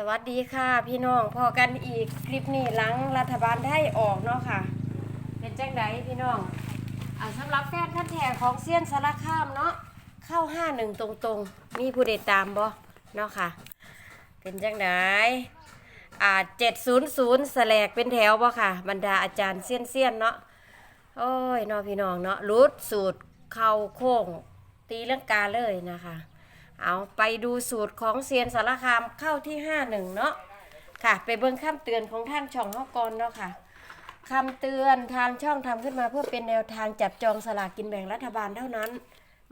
สวัสดีค่ะพี่น้องพอกันอีกคลิปนี้หลังรัฐบาลไทยออกเนาะค่ะ เป็นแจังไดพี่น้องอ่าสำหรับแฟนคันแท้ของเซียนสารคามเนาะเข้าห้าหนึ่งตรงๆ มีผู้ใดตามบ่เนาะค่ะ เป็นแจังไดอ่าเจ็ดศูนย์ศูนย์แสลกเป็นแถวบ่ค่ะ บรรดาอาจารย์เซียนเซียนเนาะโอ้ยเนาะพี่น้องเนาะรุดสูตรเข่าโค้งตีลังกาเลยนะคะ เอาไปดูสูตรของเซียนสารคามเข้าที่ห้าหนึ่งเนาะค่ะ ไปเบิ่งคำเตือนของทางช่องเฮากอนเนาะค่ะคำเตือนทางช่องทำขึ้นมาเพื่อเป็นแนวทางจับจองสลากกินแบ่งรัฐบาลเท่านั้น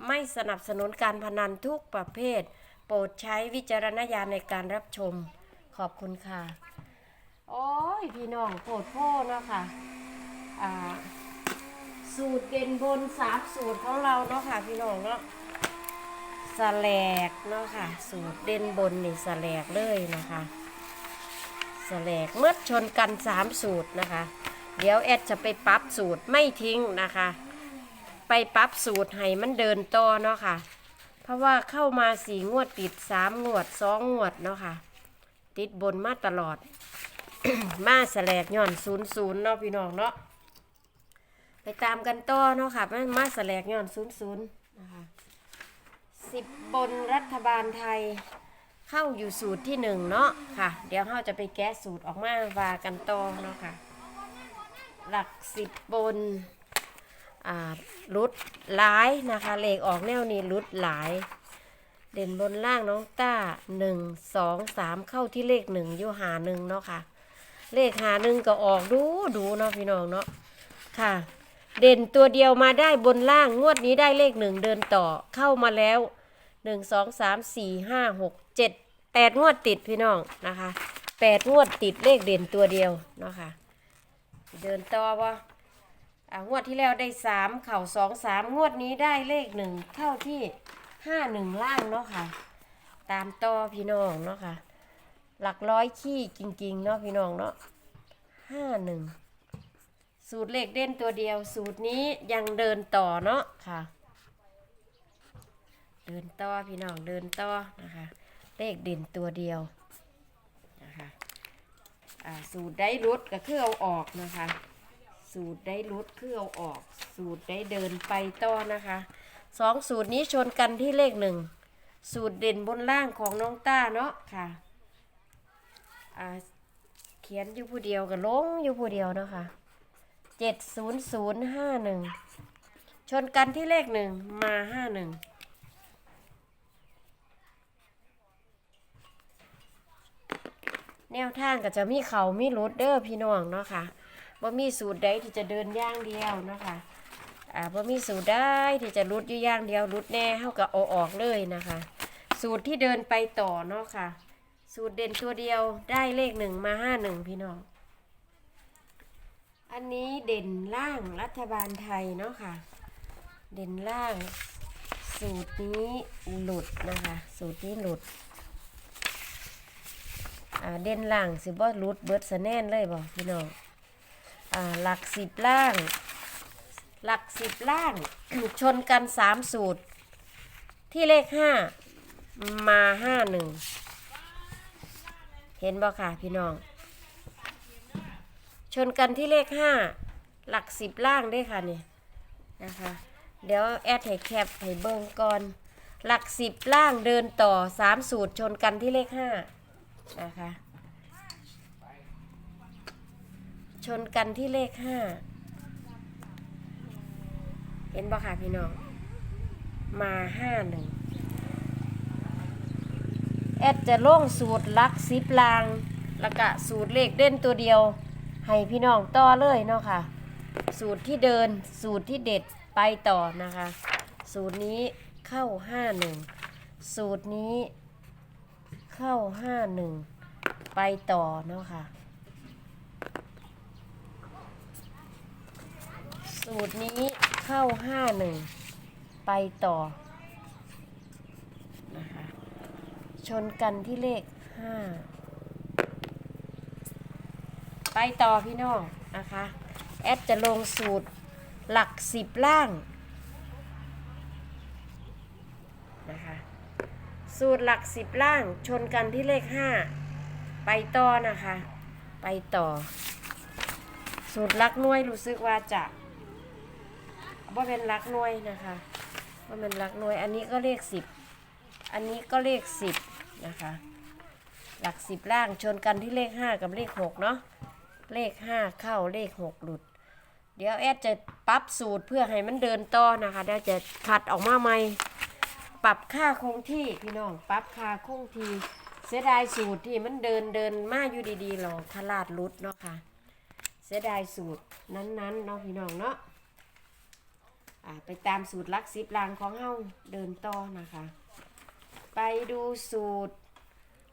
ไม่สนับสนุนการพนันทุกประเภท โปรดใช้วิจารณญาณในการรับชมขอบคุณค่ะ โอ้ย พี่น้องโปรดโพ่เนาะค่ะสูตรเด่นบนสามสูตรของเราเนาะค่ะ พี่น้องเนาะ สแลกเนาะค่ะ สูตรเด่นบนนี่สแลกเลยนะคะสแลกเมื่อชนกันสามสูตรนะคะ เดี๋ยวแอดจะไปปรับสูตรไม่ทิ้งนะคะ ไปปรับสูตรให้มันเดินต่อเนาะค่ะ เพราะว่าเข้ามาสี่งวดติดสามงวดสองงวดเนาะค่ะ ติดบนมาตลอด มาสแลกย่อนศูนย์ศูนย์เนาะพี่น้องเนาะไปตามกันต่อเนาะค่ะมามาสแลกย่อนศูนย์ศูนย์นะคะ สิบบนรัฐบาลไทยเข้าอยู่สูตรที่หนึ่งเนาะค่ะ เดี๋ยวเราจะไปแก้สูตรออกมาวากันต่อเนาะค่ะ หลักสิบบนอ่ารุดหลายนะคะเลขออกแนวนี้รุดหลาย เด่นบนล่างน้องต้าหนึ่งสองสามเข้าที่เลขหนึ่งอยู่หาหนึ่งเนาะค่ะ เลขหาหนึ่งก็ออกดูดูเนาะพี่น้องเนาะค่ะ เด่นตัวเดียวมาได้บนล่างงวดนี้ได้เลขหนึ่งเดินต่อเข้ามาแล้วหนึ่งสองสามสี่ห้าหกเจ็ดแปดงวดติดพี่น้องนะคะแปดงวดติดเลขเด่นตัวเดียวเนาะค่ะเดินต่อว่าอ่างวดที่แล้วได้สามเข่าสองสามงวดนี้ได้เลขหนึ่งเข้าที่ห้าหนึ่งล่างเนาะค่ะ ตามต่อพี่น้องเนาะค่ะ หลักร้อยขี้จริงๆเนาะพี่น้องเนาะห้าหนึ่ง สูตรเลขเด่นตัวเดียว สูตรนี้ยังเดินต่อเนาะค่ะ เดินต่อพี่น้องเดินต่อนะคะ เลขเด่นตัวเดียวนะคะอ่าสูตรได้รุดก็คือเอาออกนะคะ สูตรได้รุดคือเอาออก สูตรได้เดินไปต่อนะคะสองสูตรนี้ชนกันที่เลขหนึ่งสูตรเด่นบนล่างของน้องต้าเนาะค่ะอ่าเขียนอยู่ผู้เดียวกับลงอยู่ผู้เดียวเนาะค่ะ เจ็ดศูนย์ศูนย์ห้าหนึ่งชนกันที่เลขหนึ่งมาห้าหนึ่งแนวทางก็จะมีเขามีรุดเด้อพี่น้องเนาะค่ะว่ามีสูตรใดที่จะเดินย่างเดียวเนาะคะอ่าว่ามีสูตรใดที่จะรุดอยู่ย่างเดียวรุดแน่เท่ากับเอาออกเลยนะคะ สูตรที่เดินไปต่อเนาะค่ะ สูตรเด่นตัวเดียวได้เลขหนึ่งมาห้าหนึ่งพี่น้อง อันนี้เด่นล่างรัฐบาลไทยเนาะค่ะ เด่นล่าง สูตรนี้หลุดนะคะ สูตรนี้หลุดเด่นล่างสิบ่หลุดเบิดสแน่นเลยบ่พี่น้องหลักสิบล่าง หลักสิบล่างชนกันสามสูตร ที่เลขห้ามาห้าหนึ่งเห็นบ่ค่ะพี่น้อง ชนกันที่เลขห้าหลักสิบล่างได้ค่ะนี่นะคะ เดี๋ยวแอดให้แคปให้เบิ่งก่อน หลักสิบล่างเดินต่อสามสูตรชนกันที่เลขห้านะคะชนกันที่เลขห้าเห็นบ่ค่ะพี่น้อง มาห้าหนึ่งแอดจะล่งสูตรหลักสิบลาง แล้วก็สูตรเลขเด่นตัวเดียว ให้พี่น้องต่อเลยเนาะค่ะ สูตรที่เดินสูตรที่เด็ดไปต่อนะคะ สูตรนี้เข้าห้าหนึ่งสูตรนี้เข้าห้าหนึ่งไปต่อเนาะค่ะ สูตรนี้เข้าห้าหนึ่งไปต่อนะคะชนกันที่เลขห้า ไปต่อพี่น้องนะคะ แอดจะลงสูตรหลักสิบล่างนะคะสูตรหลักสิบล่างชนกันที่เลขห้าไปต่อนะคะ ไปต่อ สูตรลักหน่วยรู้สึกว่าจะว่าเป็นลักหน่วยนะคะว่าเป็นลักหน่วยอันนี้ก็เลขสิบอันนี้ก็เลขสิบนะคะหลักสิบล่างชนกันที่เลขห้ากับเลขหกเนาะ เลขห้าเข้าเลขหกหลุด เดี๋ยวแอดจะปรับสูตรเพื่อให้มันเดินต่อนะคะเดี๋ยวจะขัดออกมาใหม่ ปรับค่าคงที่พี่น้อง ปรับค่าคงที่เสียดายสูตรที่มันเดินเดินมาอยู่ดีๆหรอกทลาดรุดเนาะค่ะ เสียดายสูตรนั้นๆเนาะพี่น้องเนาะไปตามสูตรลักสิบลางของเฮาเดินต่อนะคะ ไปดูสูตร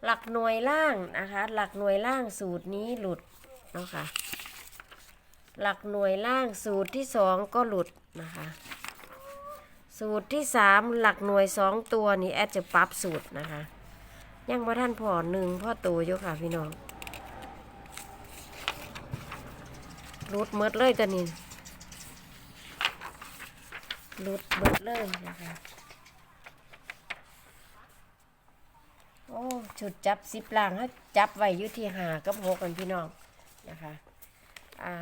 หลักหน่วยล่างนะคะ หลักหน่วยล่างสูตรนี้หลุด เนาะค่ะ หลักหน่วยล่างสูตรที่สองก็หลุดนะคะ สูตรที่สามหลักหน่วยสองตัวนี้แอดจะปรับสูตรนะคะ ยังว่าท่านพ่อหนึ่งพ่อโตอยู่ค่ะพี่น้องหลุดหมดเลยตัวนี้หลุดหมดเลยนะคะ โอ้ชุดจับสิบล่างเขาจับไว้อยู่ที่หากับหกกันพี่น้อง นะคะ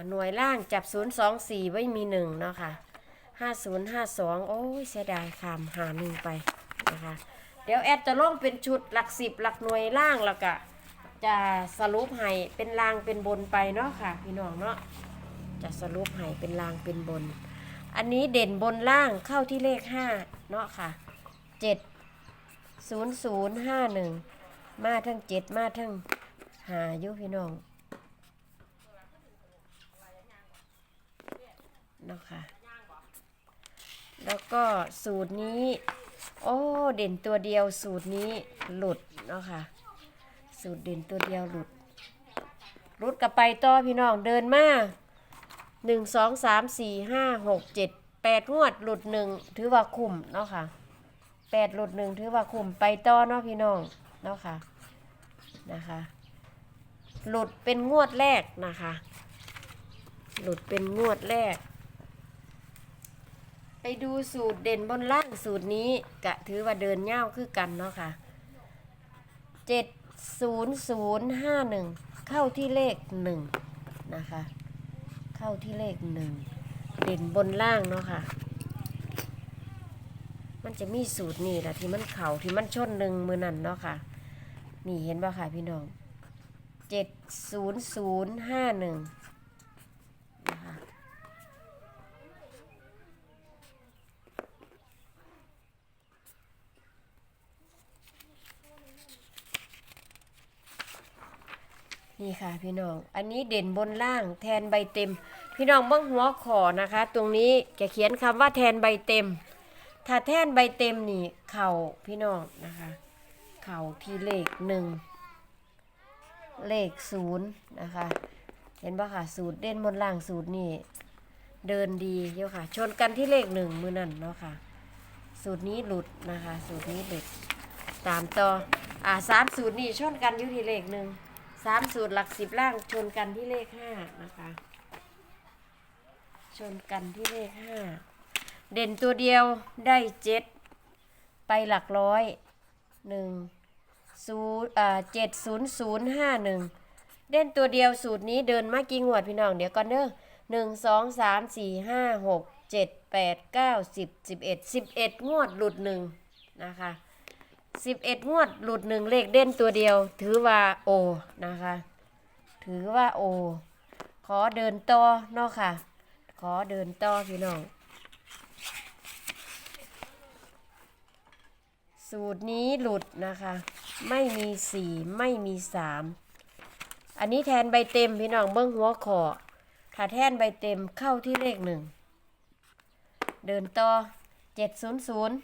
หน่วยล่างจับศูนย์สองสี่ไว้มีหนึ่งเนาะค่ะห้าศูนย์ห้าสองโอ้ยเสียดายขามหาหนึ่งไปนะคะ เดี๋ยวแอดจะลงเป็นชุดหลักสิบหลักหน่วยล่างแล้วก็จะสรุปให้เป็นล่างเป็นบนไปเนาะค่ะ พี่น้องเนาะจะสรุปให้เป็นล่างเป็นบน อันนี้เด่นบนล่างเข้าที่เลขห้าเนาะค่ะเจ็ดศูนย์ศูนย์ห้าหนึ่งมาทั้งเจ็ดมาทั้งหาอยุพี่น้อง นาะค่ะแล้วก็สูตรนี้ โอ้เด่นตัวเดียวสูตรนี้หลุดเนาะค่ะ สูตรเด่นตัวเดียวหลุดหลุดกับไปต่อพี่น้องเดินมาหนึ่งสองสามสี่ห้าหกเจ็ดแปดงวดหลุดหนึ่งถือว่าคุ้มเนาะค่ะแปดหลุดหนึ่งถือว่าคุ้มไปต่อเนาะพี่น้องเนาะค่ะนะคะหลุดเป็นงวดแรกนะคะ หลุดเป็นงวดแรก ไปดูสูตรเด่นบนล่างสูตรนี้กะถือว่าเดินเง่าคือกันเนาะค่ะเจ็ดศูนย์ศูนย์ห้าหนึ่งเข้าที่เลขหนึ่งนะคะ เข้าที่เลขหนึ่งเด่นบนล่างเนาะค่ะ มันจะมีสูตรนี่แหละที่มันเข่าที่มันชนหนึ่งมือนั่นเนาะค่ะ นี่เห็นป่ะค่ะพี่น้องเจ็ดศูนย์ศูนย์ห้าหนึ่งนะคะนี่ ค่ะพี่น้อง อันนี้เด่นบนล่างแทนใบเต็ม พี่น้องเบ้างหัวขอนะคะ ตรงนี้จะเขียนคำว่าแทนใบเต็ม ถ้าแทนใบเต็มนี่ เข่าพี่น้องนะคะ เข่าที่เลขหนึ่งเลขศูนย์นะคะ เห็นปะค่ะสูตรเด่นบนล่างสูตรนี่เดินดีเยอะค่ะ ชนกันที่เลขหนึ่งมือนั่นเนาะค่ะ สูตรนี้หลุดนะคะ สูตรนี้หลุดตามต่ออ่าสามสูตรนี่ชนกันอยู่ที่เลขหนึ่ง สามสูตรหลักสิบล่างชนกันที่เลขห้านะคะ ชนกันที่เลขห้าเด่นตัวเดียวได้เจ็ดไปหลักร้อยหนึ่งศูนย์อ่าเจ็ดศูนย์ศูนย์ห้าหนึ่งเด่นตัวเดียวสูตรนี้เดินมากี่งวดพี่น้องเดี๋ยวก่อนเด้อหนึ่งสองสามสี่ห้าหกเจ็ดแปดเก้าสิบสิบเอ็ดสิบเอ็ดงวดหลุดหนึ่งนะคะ สิบเอ็ดงวดหลุดหนึ่งเลขเด่นตัวเดียว ถือว่าโอนะคะ ถือว่าโอ ขอเดินต่อเนาะค่ะ ขอเดินต่อพี่น้อง สูตรนี้หลุดนะคะ ไม่มีสี่ไม่มีสามอันนี้แทนใบเต็มพี่น้องเบิ้องหัวขอถ้าแทนใบเต็มเข้าที่เลขหนึ่ง เดินต่อเจ็ดศูนย์ศูนย์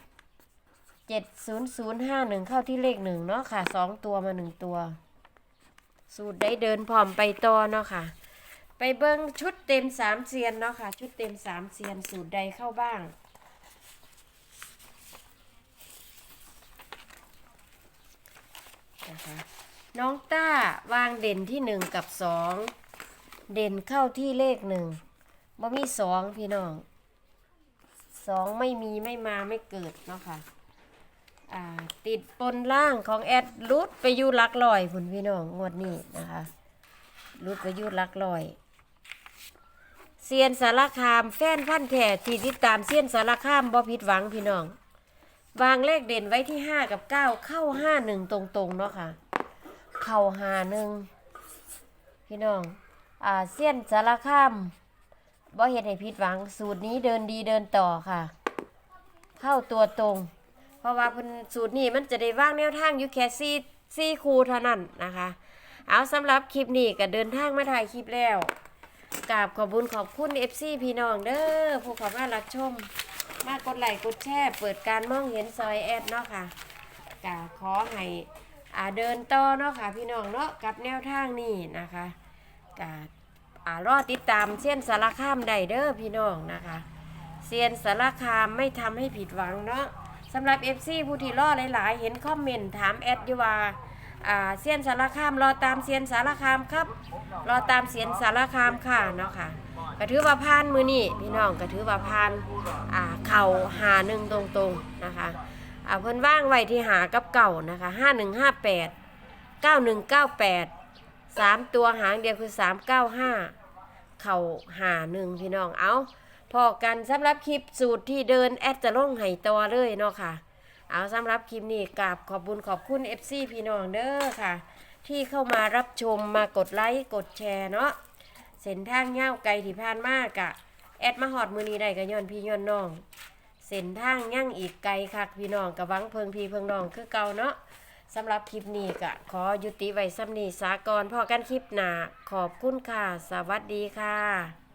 เจ็ดศูนย์ศูนย์ห้าหนึ่งเข้าที่เลขหนึ่งเนาะค่ะสองตัวมาหนึ่งตัว สูตรได้เดินพร้อมไปต่อเนาะค่ะ ไปเบิ้งชุดเต็มสามเซียนเนาะค่ะ ชุดเต็มสามเซียนสูตรใดเข้าบ้างนะคะน้องต้าวางเด่นที่หนึ่งกับสองเด่นเข้าที่เลขหนึ่งบ่มีสองพี่น้องสองไม่มีไม่มาไม่เกิดเนาะค่ะ อ่าติดปนล่างของแอดลุดไปอยู่ลักลอยพุ่นพี่น้องงวดนี้นะคะลุดไปอยู่ลักลอยเซียนสารคามแฟนพันแท้ที่ติดตามเซียนสารคามบ่ผิดหวังพี่น้อง วางเลขเด่นไว้ที่5กับ9เข้า5 1ตรงๆเนาะค่ะ เข้าหาหนึ่งพี่น้องอ่าเซียนสารคามบ่เห็นให้ผิดหวังสูตรนี้เดินดีเดินต่อค่ะ เข้าตัวตรง เพราะว่าเพิ่นสูตรนี้มันจะได้ว่างแนวทางอยู่แค่ซี่ซี่คูเท่านั้นนะคะ เอาสำหรับคลิปนี้ก็เดินทางมาถ่ายคลิปแล้วกราบขอบคุญขอบคุณ FC พี่น้องเด้อผู้เขอมารับชม มากดไลค์กดแชร์เปิดการมองเห็นซอยแอดเนาะค่ะกาขอให้อ่าเดินต่อเนาะค่ะพี่น้องเนาะกับแนวทางนี้นะคะกาอ่ารอติดตามเส้นสารคามไดเด้อพี่น้องนะคะเซียนสารคามไม่ทำให้ผิดหวังเนาะ สำหรับ FC ผู้ที่รอหลาย ๆ เห็นคอมเมนต์ถามแอดอยู่ว่าอ่าเซียนสารคามรอตามเซียนสารคามครับ รอตามเซียนสารคามค่ะเนาะค่ะก็ถือว่าพานมือนี่พี่น้องก็ถือว่าพานอ่าเข่าหาหนึ่งตรงๆนะคะอ่าเพิ่นว่างไว้ที่หากับเก่านะคะห้าหนึ่งห้าแปดเก้าหนึ่งเก้าแปดสามตัวหางเดียวคือสามเก้าห้าเข่าหาหนึ่งพี่น้องเอา พอกันสำหรับคลิปสูตรที่เดินแอดจะลงไห้ตัวเลยเนาะค่ะ เอาสำหรับคลิปนี้กราบขอบบุญขอบคุณ FC พี่น้องเด้อค่ะ ที่เข้ามารับชมมากดไลค์กดแชร์เนาะเส้นทางเง่าไกลที่ผ่านมากะแอดมาหอดมือนี้ได้ก็ย้อนพี่ย้อนน้องเส้นทางยั่งอีกไกลคักพี่น้องกับวังเพิงพี่เพิงน้องคือเก่าเนาะสำหรับคลิปนี้ก็ขอยุติไว้ซ้ำนี้สากรพอกันคลิปหนาขอบคุณค่ะ สวัสดีค่ะ